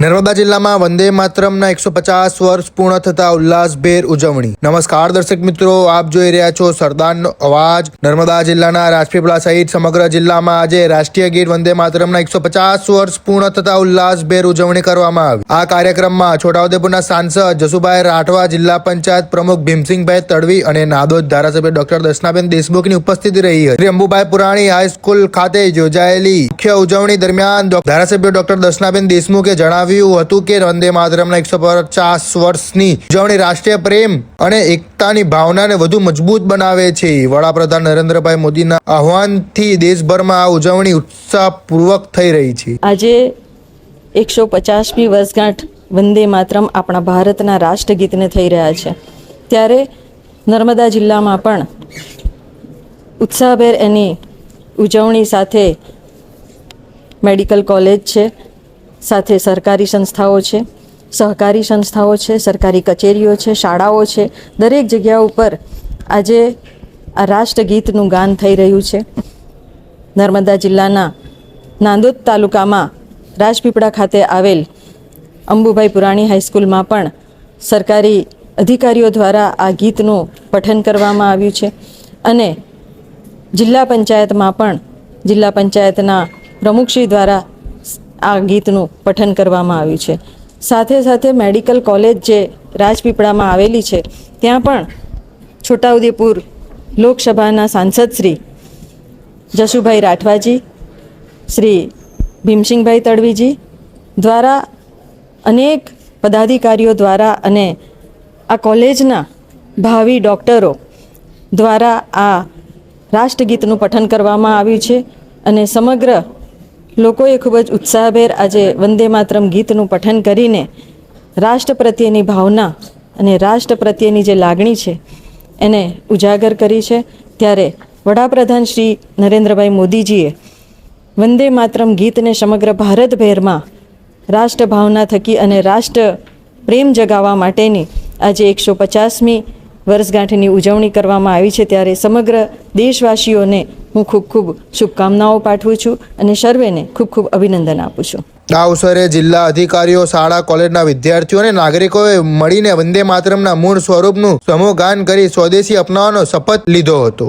નર્મદા જિલ્લામાં વંદે માતરમના એકસો પચાસ વર્ષ પૂર્ણ થતા ઉલ્લાસભેર ઉજવણી. નમસ્કાર દર્શક મિત્રો, આપ જોઈ રહ્યા છો સરદારનો અવાજ. નર્મદા જિલ્લાના રાજપીપળા સહિત સમગ્ર જિલ્લામાં આજે રાષ્ટ્રીય ગીત વંદે માતરમના એકસો પચાસ વર્ષ પૂર્ણ થતા ઉલ્લાસભેર ઉજવણી કરવામાં આવી. આ કાર્યક્રમમાં છોટાઉદેપુરના સાંસદ જસુભાઈ રાઠવા, જિલ્લા પંચાયત પ્રમુખ ભીમસિંહભાઈ તડવી અને નાદોદ ધારાસભ્ય ડોક્ટર દર્શનાબેન દેશમુખની ઉપસ્થિતિ રહી હતી. શ્રી અંબુભાઈ પુરાણી હાઈસ્કૂલ ખાતે યોજાયેલી મુખ્ય ઉજવણી દરમિયાન ધારાસભ્ય ડોક્ટર દર્શનાબેન દેશમુખે જણાવ્યું હતું કે વંદે માતરમના એકસો પચાસ વર્ષની ઉજવણી રાષ્ટ્રીય પ્રેમ અને એકતાની ભાવનાને વધુ મજબૂત બનાવે છે. વડાપ્રધાન નરેન્દ્રભાઈ મોદીના આહવાનથી દેશભરમાં આ ઉજવણી ઉત્સાહપૂર્વક થઈ રહી છે. આજે એકસો પચાસમી વર્ષગાંઠ વંદે માતરમ આપણા ભારતના રાષ્ટ્રગીતને થઈ રહ્યા છે. ત્યારે નર્મદા જિલ્લામાં પણ ઉત્સાહભેર એની ઉજવણી સાથે મેડિકલ કોલેજ છે સાથે સરકારી સંસ્થાઓ છે, સહકારી સંસ્થાઓ છે, સરકારી કચેરીઓ છે, શાળાઓ છે. દરેક જગ્યા ઉપર આજે આ રાષ્ટ્રગીતનું ગાન થઈ રહ્યું છે. નર્મદા જિલ્લાના નાંદોદ તાલુકામાં રાજપીપળા ખાતે આવેલ અંબુભાઈ પુરાણી હાઈસ્કૂલમાં પણ સરકારી અધિકારીઓ દ્વારા આ ગીતનું પઠન કરવામાં આવ્યું છે. અને જિલ્લા પંચાયતમાં પણ જિલ્લા પંચાયતના પ્રમુખશ્રી દ્વારા આ ગીતનું પઠન કરવામાં આવ્યું છે. સાથે સાથે મેડિકલ કોલેજ જે રાજપીપળામાં આવેલી છે, ત્યાં પણ છોટાઉદેપુર લોકસભાના સાંસદ શ્રી જશુભાઈ રાઠવાજી, શ્રી ભીમસિંહભાઈ તડવીજી દ્વારા અનેક પદાધિકારીઓ દ્વારા અને આ કોલેજના ભાવિ ડૉક્ટરો દ્વારા આ રાષ્ટ્રગીતનું પઠન કરવામાં આવ્યું છે અને સમગ્ર લોકોએ ખૂબ જ ઉત્સાહભેર આજે વંદે માતરમ ગીતનું પઠન કરીને રાષ્ટ્ર પ્રત્યેની ભાવના અને રાષ્ટ્ર પ્રત્યેની જે લાગણી છે, એને ઉજાગર કરી છે. ત્યારે વડાપ્રધાન શ્રી નરેન્દ્રભાઈ મોદીજીએ વંદે માતરમ ગીતને સમગ્ર ભારતભેરમાં રાષ્ટ્ર ભાવના થકી અને રાષ્ટ્ર પ્રેમ જગાવવા માટેની આજે એકસો પચાસમી વર્ષગાંઠની ઉજવણી કરવામાં આવી છે ત્યારે સમગ્ર દેશવાસીઓને હું ખૂબ ખૂબ શુભકામનાઓ પાઠવું છું અને સર્વેને ખૂબ ખૂબ અભિનંદન આપું છું. આ અવસરે જિલ્લા અધિકારીઓ, શાળા, કોલેજના વિદ્યાર્થીઓ અને નાગરિકોએ મળીને વંદે માતરમના મૂળ સ્વરૂપનું સમૂહગાન કરી સ્વદેશી અપનાવવાનો શપથ લીધો હતો.